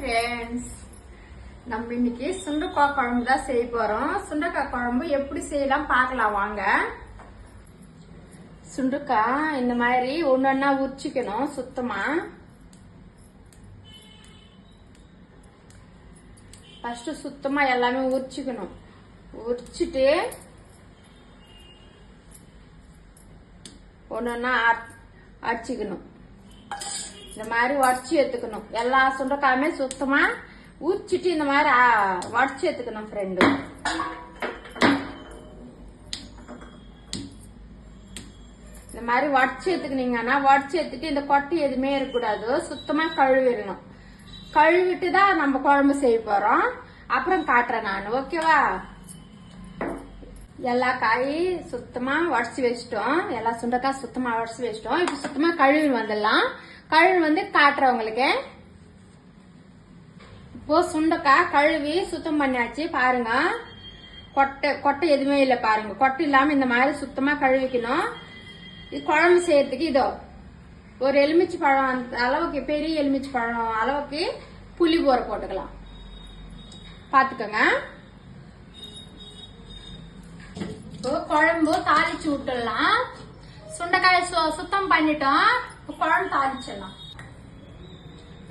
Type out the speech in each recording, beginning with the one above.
Friends நம்ம இன்னைக்கு சுண்டக்காய் குழம்பு தான் செய்ய போறோம். சுண்டக்காய் குழம்பு எப்படி செய்யலாம் பார்க்கலாம் வாங்க. சுண்டைக்காய் இந்த மாதிரி ஒன்னொன்னா உரிச்சிக்கணும் சுத்தமா. ஃபர்ஸ்ட் சுத்தமா எல்லாமே உரிச்சிக்கணும். உரிச்சிட்டு ஒன்னொன்னா அடிச்சுக்கணும் இந்த மாதிரி உடச்சி எடுத்துக்கணும். எல்லா சுண்டைக்காயுமே சுத்தமா உரிச்சிட்டு இந்த மாதிரி உடச்சி எடுத்துக்கணும் ஃப்ரெண்டு இந்த மாதிரி உடச்சி எடுத்துக்கினீங்கன்னா உடச்சி எடுத்துட்டு இந்த கொட்டை எதுவுமே இருக்கக்கூடாது. சுத்தமா கழுவிடணும். கழுவிட்டு தான் நம்ம குழம்பு செய்ய போறோம். அப்புறம் காட்டுறேன் நான். ஓகேவா? எல்லா காயும் சுத்தமா உடச்சி வச்சிட்டோம். எல்லா சுண்டைக்காய் சுத்தமா உடச்சி வச்சிட்டோம். இப்போ சுத்தமா கழுவி வந்துடலாம். கழுவி வந்து காட்டுறவங்களுக்கு இப்போ சுண்டக்காய் கழுவி சுத்தம் பண்ணியாச்சு பாருங்க. கொட்டை கொட்டை எதுவுமே இல்லை பாருங்க. கொட்டை இல்லாம இந்த மாதிரி சுத்தமா கழுவிக்கணும் இது குழம்பு செய்யறதுக்கு இதோ ஒரு எலுமிச்சை பழம் அந்த அளவுக்கு பெரிய எலுமிச்சை பழம் அளவுக்கு புளி ஊற போட்டுக்கலாம். பாத்துக்கோங்க. இப்போ குழம்பு தாளிச்சு விட்டுடலாம். சுண்டைக்காய் சு- சுத்தம் பண்ணிட்டோம். குழம்பு தாளிச்சிடலாம்.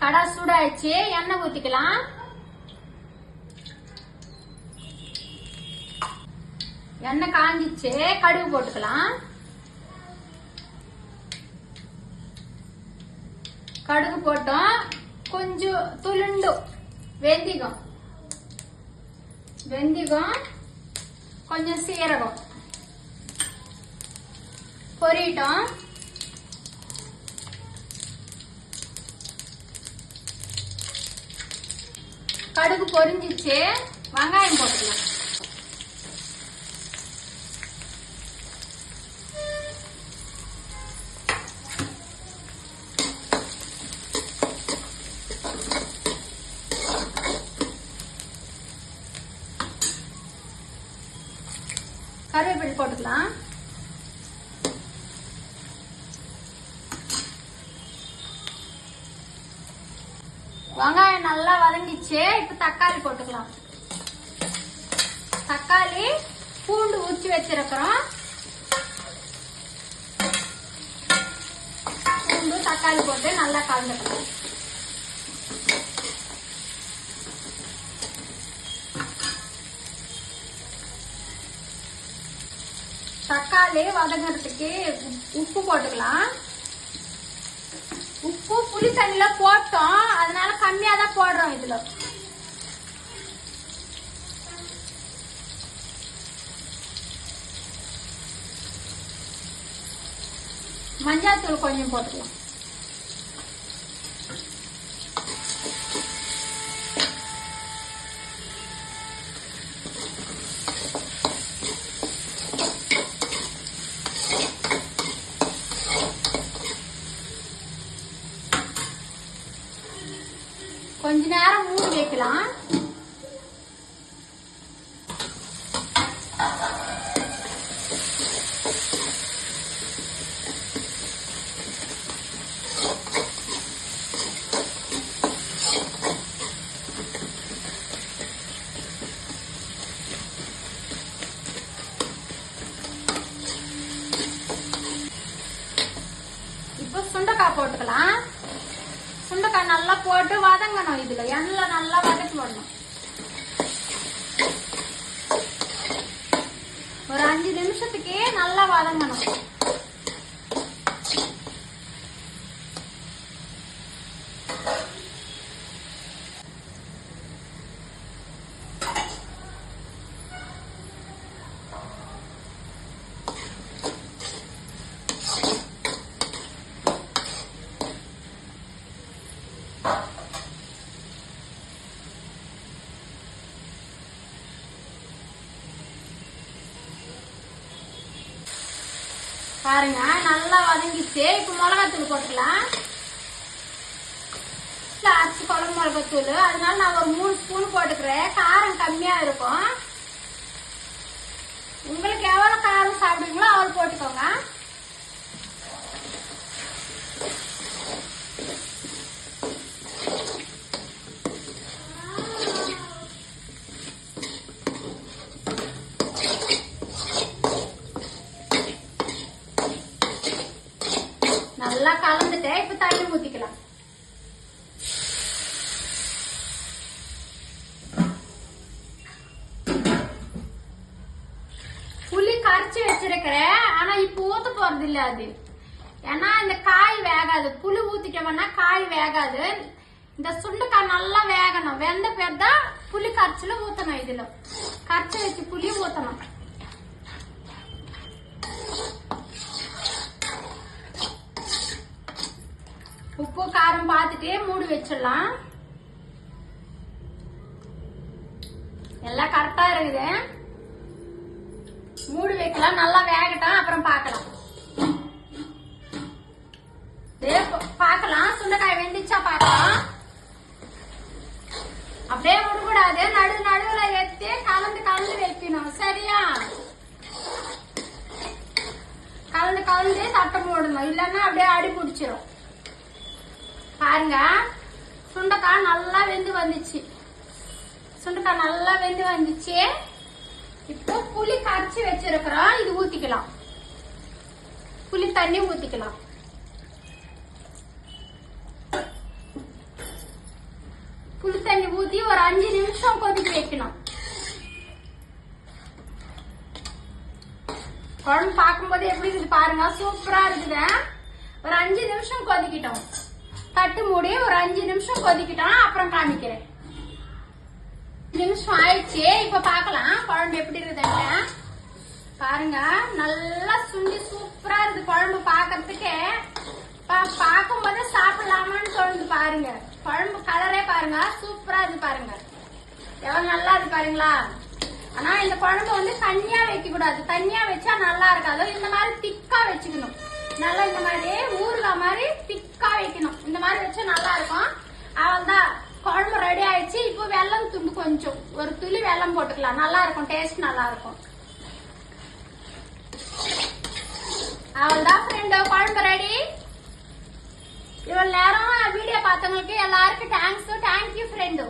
கடை சூடாயிடுச்சு எண்ணெய் ஊத்திக்கலாம். எண்ணெய் காஞ்சிச்சு கடுகு போட்டுக்கலாம். கடுகு போட்டோம் கொஞ்சம் துளுண்டு வெந்திகம் வெந்திகம் கொஞ்சம் சீரகம். பொரியட்டும் கடுகு பொரிஞ்சிச்சு வெங்காயம் போட்டுக்கலாம். கருவேப்பிலை போட்டுக்கலாம். வெங்காயம் நல்லா வதங்கிச்சு இப்ப தக்காளி போட்டுக்கலாம். தக்காளி பூண்டு உச்சி வச்சிருக்கிறோம். பூண்டு தக்காளி போட்டு நல்லா கலந்துக்கலாம். தக்காளி வதங்குறதுக்கு உப்- உப்பு போட்டுக்கலாம். உப்பு புளி தண்ணில போட்டோம். அதனால கம்மியா தான் போடுறோம் இதுல. மஞ்சள் தூள் கொஞ்சம் போட்டுக்கலாம் கொஞ்ச நேரம் மூடி வைக்கலாம் இப்போ சுண்டைக்காய் போட்டுக்கலாம். சுண்டைக்காய் நல்லா போட்டு வதங்கணும் இதுல. எண்ணெய் நல்லா வதக்கி விடணும். ஒரு அஞ்சு நிமிஷத்துக்கே நல்லா வதங்கணும். பாருங்க நல்லா வதங்கிச்சு இப்போ மிளகாத்தூள் போட்டுக்கலாம். அரிசி குழம்பு மிளகாத்தூள். அதனால நான் ஒரு மூணு ஸ்பூன் போட்டுக்கிறேன். காரம் கம்மியா இருக்கும். உங்களுக்கு எவ்வளவு காரம் சாப்பிடுவீங்களோ அவ்வளவு போட்டுக்கோங்க. தண்ணி ஊத்திக்கலாம். புளி கரைச்சு வச்சிருக்கிறேன் ஆனா இப்ப ஊத்த போறது இல்ல அது. ஏன்னா இந்த காய் வேகாது. புளி ஊத்திட்டோம்னா காய் வேகாது. இந்த சுண்டைக்காய் நல்லா வேகணும். வெந்த பேர் தான் புளி கரைச்சலும் ஊத்தணும் இதுல. கரைச்சு வச்சு புளி ஊத்தணும். உப்பு காரம் பார்த்துட்டு மூடி வச்சிடலாம். எல்லாம் கரெக்டா இருக்குது. மூடி வைக்கலாம் நல்லா வேகட்டும் அப்புறம் பார்க்கலாம். பார்க்கலாம். சுண்டைக்காய் வெந்துச்சா பார்க்கலாம். அப்படியே விடக்கூடாது. நடு நடுவுல எடுத்து கலந்து கலந்து வைக்கணும். சரியா? கலந்து கலந்து சட்டம் போடணும். இல்லைன்னா அப்படியே அடி பிடிச்சிரும். பாருங்க. சுண்டைக்காய் நல்லா வெந்து வந்துச்சு. சுண்டைக்காய் நல்லா வெந்து வந்துச்சு. இப்போ புளி கரைச்சி வச்சிருக்கிறோம். இது ஊத்திக்கலாம். புளி தண்ணி ஊத்திக்கலாம். புளி தண்ணி ஊத்தி ஒரு அஞ்சு நிமிஷம் கொதிக்க வைக்கணும். குழம்பு பார்க்கும்போது எப்படி இருக்குது பாருங்க. சூப்பரா இருக்குது. ஒரு அஞ்சு நிமிஷம் கொதிக்கிட்டோம். தட்டு மூடி ஒரு அஞ்சு நிமிஷம் கொதிக்கிட்டோம் அப்புறம் காமிக்கிறேன். நிமிஷம் ஆயிடுச்சு. இப்ப பார்க்கலாம். குழம்பு எப்படி இருக்குதுன்னு பாருங்க. நல்லா சுண்டி சூப்பரா இருக்கு குழம்பு பார்க்கறதுக்கு. பா- பார்க்கும்போது சாப்பிடலாமான்னு தோணுது பாருங்க. குழம்பு கலரே பாருங்க. சூப்பரா இருக்கு பாருங்க. எவ்வளவு நல்லா இருக்கு பாருங்களா? ஆனா இந்த குழம்பு வந்து தனியா வைக்க கூடாது தனியா வச்சா நல்லா இருக்காது. இந்த மாதிரி திக்கா வச்சுக்கணும். நல்லா இந்த மாதிரி ஊறுகாய் மாதிரி திக்கா வைக்கணும். இந்த மாதிரி வச்சா நல்லா இருக்கும். அவள்தான் குழம்பு ரெடி ஆயிடுச்சு. இப்போ வெல்லம் துண்டு கொஞ்சம். ஒரு துளி வெல்லம் போட்டுக்கலாம். நல்லா இருக்கும். டேஸ்ட் நல்லா இருக்கும். அவள்தான் ஃப்ரெண்டு குழம்பு ரெடி இவ்வளவு நேரம் வீடியோ பார்த்தவங்களுக்கு எல்லாருக்கும் தேங்க்ஸ் தேங்க்யூ ஃப்ரெண்டு